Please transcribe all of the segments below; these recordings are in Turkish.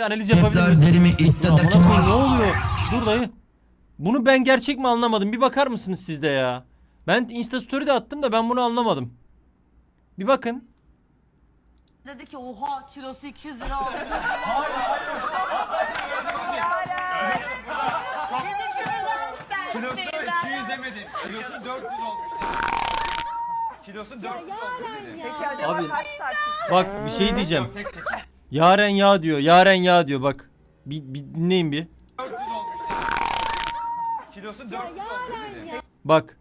Bir analiz yapabilir miyiz? Amına döküm. koyayım, ne oluyor? Dur dayı. Bunu ben gerçek mi anlamadım? Bir bakar mısınız siz de ya? Ben Insta story'de attım da ben bunu anlamadım. Bir bakın. Dedi ki oha kilosu 200 lira olmuş. Bizim çınırdan sen Kilosu değiller. 200 demedim. Kilosu 400 olmuş. Kilosu 400 olmuş. Abi bak bir şey diyeceğim. Tek çekim. Yaren ya diyor. Yaren ya diyor bak. Bir, bir dinleyin bir. 400 olmuş. dedim. Kilosu 400 olmuş. dedim. Bak.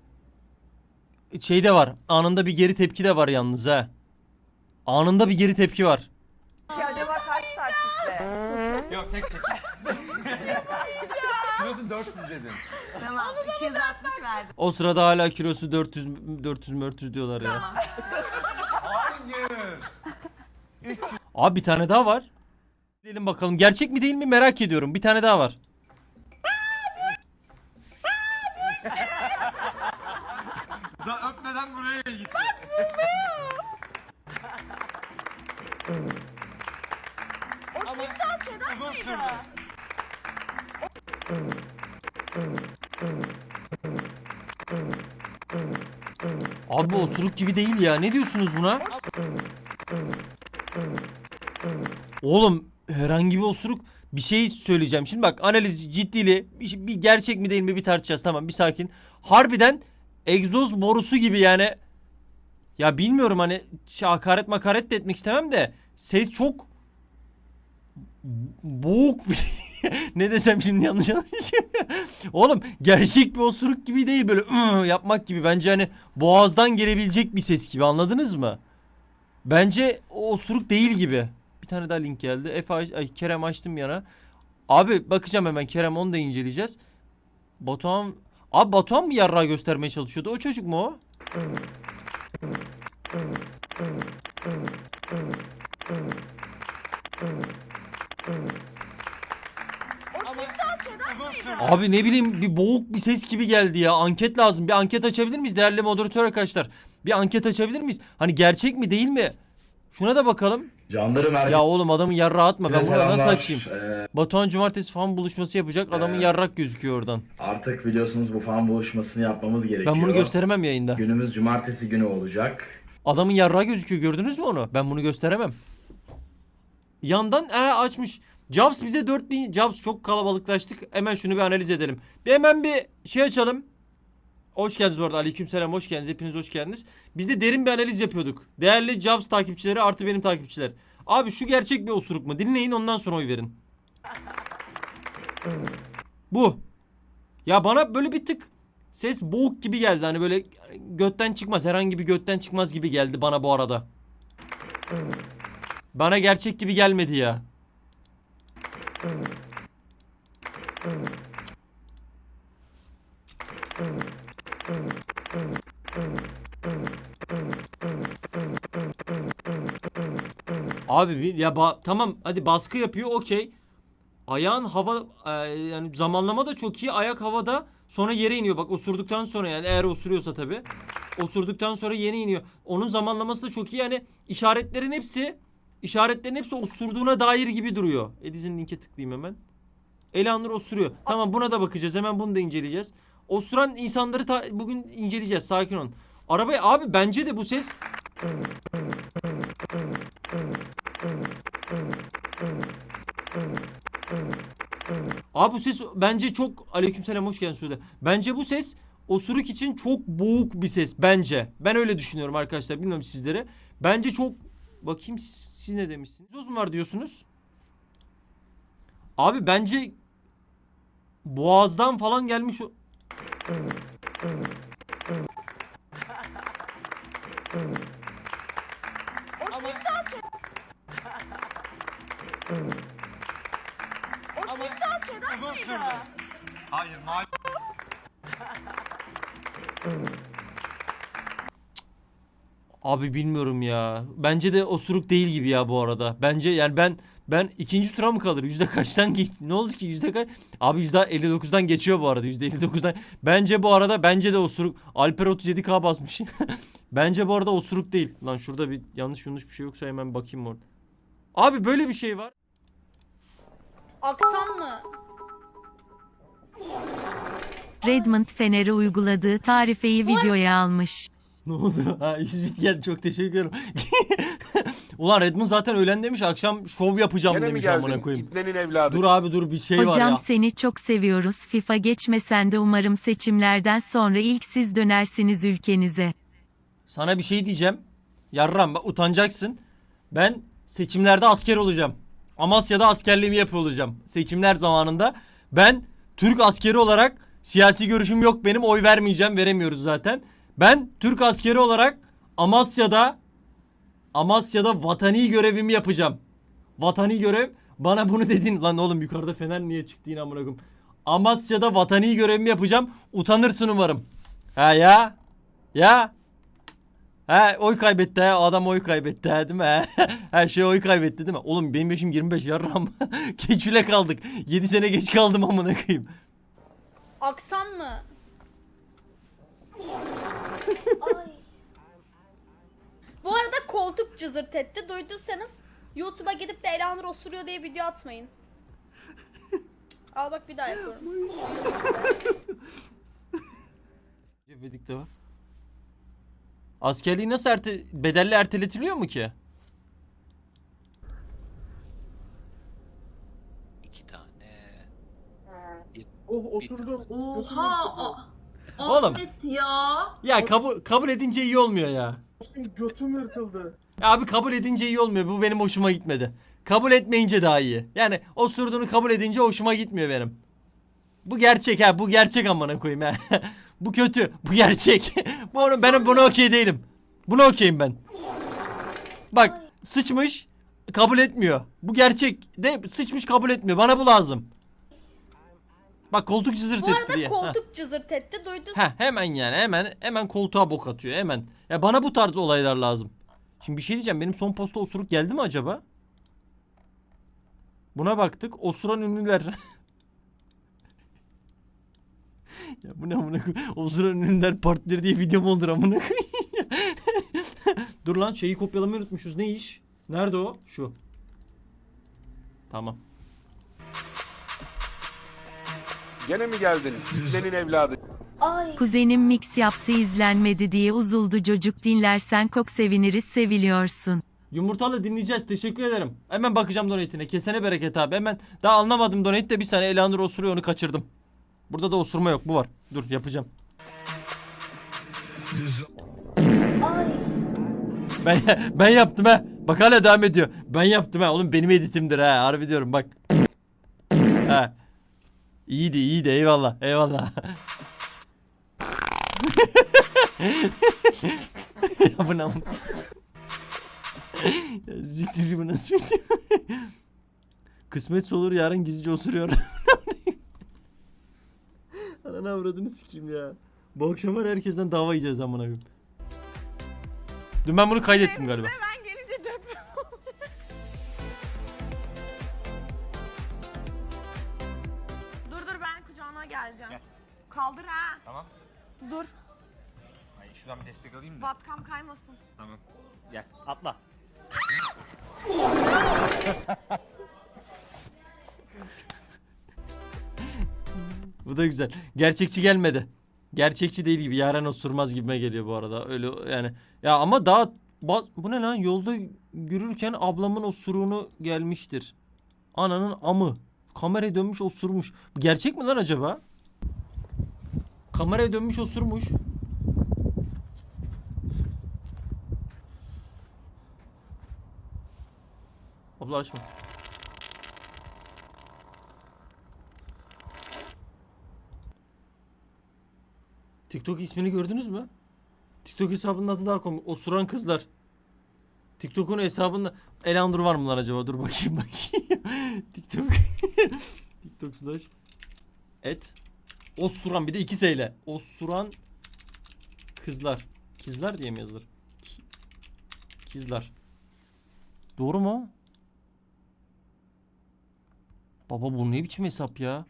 Şey de var. Anında bir geri tepki de var yalnız ha. Anında bir geri tepki var. Acaba kaç taksitle? Yok tek çekim. Kilosu 400 dedim. Tamam 260 verdim. O sırada hala kilosu 400 400 400 diyorlar ya. Abi bir tane daha var. Gidelim bakalım. Gerçek mi değil mi merak ediyorum. Bir tane daha var. Za öpmeden buraya gitti. Ama uzun sürdü. Abi bu osuruk gibi değil ya. Ne diyorsunuz buna? Oğlum herhangi bir osuruk bir şey söyleyeceğim. Şimdi bak analiz ciddili bir, bir gerçek mi değil mi bir tartışacağız. Tamam bir sakin. Harbiden egzoz borusu gibi yani. Ya bilmiyorum hani ş- hakaret makaret de etmek istemem de ses çok boğuk bir ne desem şimdi yanlış anlaşılıyor. Oğlum gerçek bir osuruk gibi değil böyle "Iı" yapmak gibi. Bence hani boğazdan gelebilecek bir ses gibi anladınız mı? Bence o osuruk değil gibi. Bir tane daha link geldi. Efe ay, Kerem açtım yana. Abi bakacağım hemen Kerem onu da inceleyeceğiz. Batuhan Abi Batuhan mı yarrağı göstermeye çalışıyordu? O çocuk mu o? Abi ne bileyim bir boğuk bir ses gibi geldi ya. Anket lazım. Bir anket açabilir miyiz değerli moderatör arkadaşlar? Bir anket açabilir miyiz? Hani gerçek mi değil mi? Şuna da bakalım. Canlarım herkese Ya oğlum adamın yarrağı atma. Ben bunu nasıl açayım? Ee, Batuhan cumartesi fan buluşması yapacak. Adamın Ee, yarrak gözüküyor oradan. artık biliyorsunuz bu fan buluşmasını yapmamız gerekiyor. Ben bunu gösteremem yayında. Günümüz cumartesi günü olacak. Adamın yarrağı gözüküyor gördünüz mü onu? Ben bunu gösteremem. Yandan e açmış. Jobs bize 4000 Jobs çok kalabalıklaştık. Hemen şunu bir analiz edelim. Bir hemen bir şey açalım. Hoş geldiniz bu arada. Aleykümselam hoş geldiniz. Hepiniz hoş geldiniz. Biz de derin bir analiz yapıyorduk. Değerli Jobs takipçileri artı benim takipçiler. Abi şu gerçek bir osuruk mu? Dinleyin ondan sonra oy verin. Bu. Ya bana böyle bir tık ses boğuk gibi geldi. Hani böyle götten çıkmaz. Herhangi bir götten çıkmaz gibi geldi bana bu arada. Bana gerçek gibi gelmedi ya. Abi bir- ya tamam hadi baskı yapıyor okey. Ayağın hava e, yani zamanlama da çok iyi. Ayak havada sonra yere iniyor. Bak osurduktan sonra yani eğer osuruyorsa tabi. Osurduktan sonra yeni iniyor. Onun zamanlaması da çok iyi. Yani işaretlerin hepsi işaretlerin hepsi osurduğuna dair gibi duruyor. Ediz'in linke tıklayayım hemen. Elanur osuruyor. Tamam buna da bakacağız. Hemen bunu da inceleyeceğiz. Osuran insanları bugün inceleyeceğiz. Sakin olun. Arabaya abi bence de bu ses Abi bu ses bence çok aleykümselam hoş geldin Sude. Bence bu ses osuruk için çok boğuk bir ses bence. Ben öyle düşünüyorum arkadaşlar. Bilmiyorum sizlere. Bence çok bakayım siz, siz ne demişsiniz? Uzun var diyorsunuz. Abi bence boğazdan falan gelmiş o. Ama uzun sürdü. Hayır mavi. Abi bilmiyorum ya. Bence de osuruk değil gibi ya bu arada. Bence yani ben ben ikinci tura mı kalır? Yüzde kaçtan geç? Ne oldu ki yüzde kaç? Abi yüzde 59'dan geçiyor bu arada. Yüzde 59'dan. Bence bu arada bence de osuruk. Alper 37k basmış. bence bu arada osuruk değil. Lan şurada bir yanlış yanlış bir şey yoksa hemen bakayım orada. Abi böyle bir şey var. Aksan mı? Redmond Fener'e uyguladığı tarifeyi videoya almış. Ne oldu? Ha 100 bit geldi çok teşekkür ederim. Ulan Redmond zaten öğlen demiş akşam şov yapacağım Gene mi demiş amına geldin? koyayım. İbnenin evladı. Dur abi dur bir şey var Hocam ya. seni çok seviyoruz. FIFA geçmesen de umarım seçimlerden sonra ilk siz dönersiniz ülkenize. Sana bir şey diyeceğim. Yarram bak utanacaksın. Ben seçimlerde asker olacağım. Amasya'da askerliğimi yapıyor olacağım. Seçimler zamanında ben Türk askeri olarak siyasi görüşüm yok benim oy vermeyeceğim veremiyoruz zaten. Ben Türk askeri olarak Amasya'da Amasya'da vatani görevimi yapacağım. Vatani görev bana bunu dedin lan oğlum yukarıda fener niye çıktı yine amına. Amasya'da vatani görevimi yapacağım. Utanırsın umarım. Ha ya? Ya? He oy kaybetti he adam oy kaybetti he değil mi he? Her şey oy kaybetti değil mi? Oğlum benim yaşım 25 yarram. Keçüle kaldık. 7 sene geç kaldım amına koyayım. Aksan mı? Ay. Bu arada koltuk cızırt etti. Duyduysanız YouTube'a gidip de Elanur osuruyor diye video atmayın. Al bak bir daha yapıyorum. Vedik de var. Askerliği nasıl erte bedelli erteletiliyor mu ki? İki tane. Oh osurdum. Oha. a- Oğlum. Ahmet ya. Ya kabul kabul edince iyi olmuyor ya. Şimdi götüm yırtıldı. Ya Abi kabul edince iyi olmuyor. Bu benim hoşuma gitmedi. Kabul etmeyince daha iyi. Yani osurduğunu kabul edince hoşuma gitmiyor benim. Bu gerçek ha. Bu gerçek amına koyayım ha. bu kötü. Bu gerçek. bu onu, ben buna okey değilim. Buna okeyim ben. Bak sıçmış kabul etmiyor. Bu gerçek de sıçmış kabul etmiyor. Bana bu lazım. Bak koltuk cızırt Bu etti arada diye. Koltuk cızırt etti. Duyduysanız Heh, hemen yani hemen hemen koltuğa bok atıyor hemen. Ya bana bu tarz olaylar lazım. Şimdi bir şey diyeceğim benim son posta osuruk geldi mi acaba? Buna baktık osuran ünlüler. ya bu ne amına koyayım? Osuran ünlüler partileri diye video mu olur amına? Dur lan şeyi kopyalamayı unutmuşuz. Ne iş? Nerede o? Şu. Tamam. Gene mi geldin? İbnenin evladı. Ay. Kuzenim mix yaptı izlenmedi diye uzuldu çocuk dinlersen çok seviniriz seviliyorsun. Yumurtalı dinleyeceğiz. Teşekkür ederim. Hemen bakacağım donate'ine. Kesene bereket abi. Hemen daha anlamadım donate de bir saniye Elanur osuruyor onu kaçırdım. Burada da osurma yok. Bu var. Dur yapacağım. Ben ben yaptım ha. Bak hala devam ediyor. Ben yaptım ha. Oğlum benim editimdir ha. Harbi diyorum bak. Ha. İyiydi iyiydi eyvallah eyvallah. ya bu ne Zikri bu nasıl video? Kısmetse olur yarın gizlice osuruyor. Ananı avradını sikeyim ya. Bu akşam var herkesten dava yiyeceğiz amına koyayım. Dün ben bunu kaydettim galiba. Ben gelince deprem Dur dur ben kucağına geleceğim. Gel. Kaldır ha. Tamam. Dur. Ay şuradan bir destek alayım da. Batkam kaymasın. Tamam. Gel atla. Bu da güzel. Gerçekçi gelmedi. Gerçekçi değil gibi. Yaren osurmaz gibime geliyor bu arada. Öyle yani. Ya ama daha bu ne lan? Yolda yürürken ablamın osuruğunu gelmiştir. Ananın amı. Kameraya dönmüş osurmuş. Gerçek mi lan acaba? Kameraya dönmüş osurmuş. Abla açma. TikTok ismini gördünüz mü? TikTok hesabının adı daha komik. Osuran kızlar. TikTok'un hesabında Elandur var mı lan acaba? Dur bakayım bakayım. TikTok. TikTok slash. Et. Osuran bir de iki seyle. Osuran kızlar. Kizler diye mi yazılır? Ki- Kizler. Doğru mu? Baba bu ne biçim hesap ya?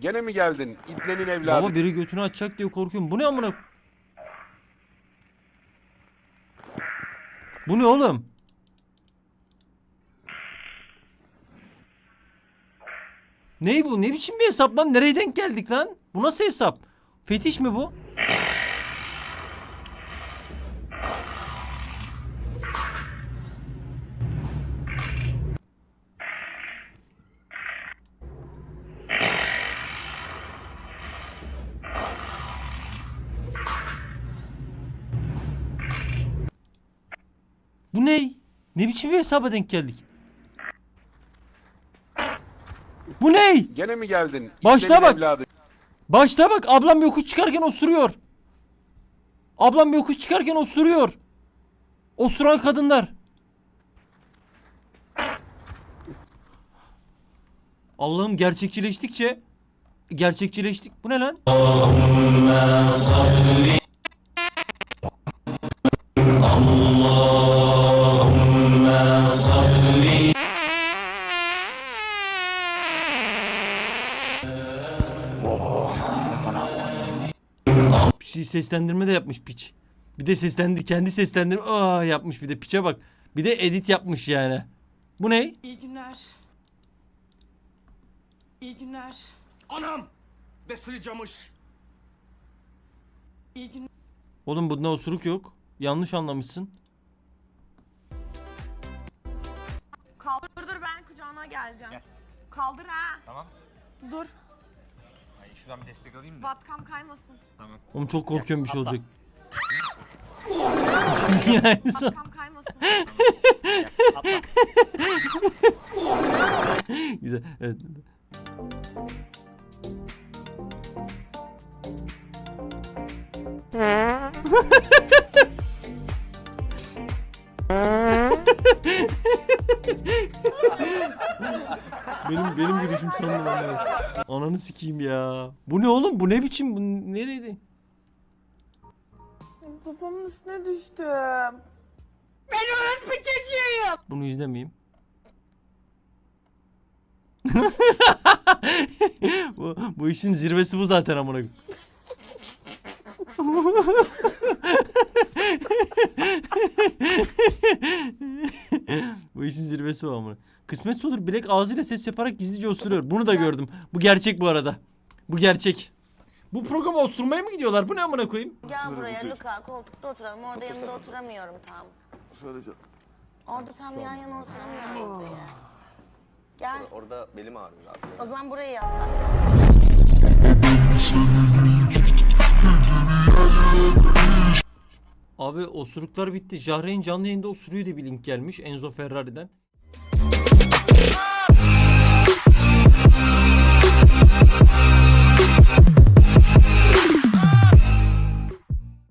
Gene mi geldin? İbnenin evladı. Baba biri götünü açacak diye korkuyorum. Bu ne amına? Bu ne oğlum? Ney bu? Ne biçim bir hesap lan? Nereye denk geldik lan? Bu nasıl hesap? Fetiş mi bu? Ne? Ne biçim bir hesaba denk geldik? Bu ne? Gene mi geldin? Başla bak. evladı. Başta bak ablam yokuş çıkarken osuruyor. Ablam yokuş çıkarken osuruyor. Osuran kadınlar. Allah'ım gerçekçileştikçe gerçekçileştik. Bu ne lan? Seslendirme de yapmış piç. Bir de seslendir kendi seslendirme aa yapmış bir de piçe bak. Bir de edit yapmış yani. Bu ne? İyi günler. İyi günler. Anam! Besili camış. İyi günler. Oğlum bunda osuruk yok. Yanlış anlamışsın. Kaldır dur ben kucağına geleceğim. Gel. Kaldır ha. Tamam. Dur. Şuradan bir destek alayım mı? Batkam kaymasın. Oğlum çok korkuyorum bir şey olacak. Aynısı. Batkam kaymasın. Güzel. Evet. benim benim gülüşüm sandım ama. Ananı sikeyim ya. Bu ne oğlum? Bu ne biçim? Bu nereydi? Babamın üstüne düştüm. Ben orospu çocuğuyum. Bunu izlemeyeyim. bu, bu işin zirvesi bu zaten amına koyayım. bu işin zirvesi o amına. Kısmet olur bilek ağzıyla ses yaparak gizlice osuruyor. Bunu da gördüm. Bu gerçek bu arada. Bu gerçek. Bu programa osurmaya mı gidiyorlar? Bu ne amına koyayım? Gel buraya Luka koltukta oturalım. Orada yanında oturamıyorum tam. Orada tam yan yana oturamıyorum. Gel. Orada belim ağrıyor abi. O zaman buraya yaslan. Abi osuruklar bitti. Jahreyn canlı yayında osuruyor diye bir link gelmiş Enzo Ferrari'den.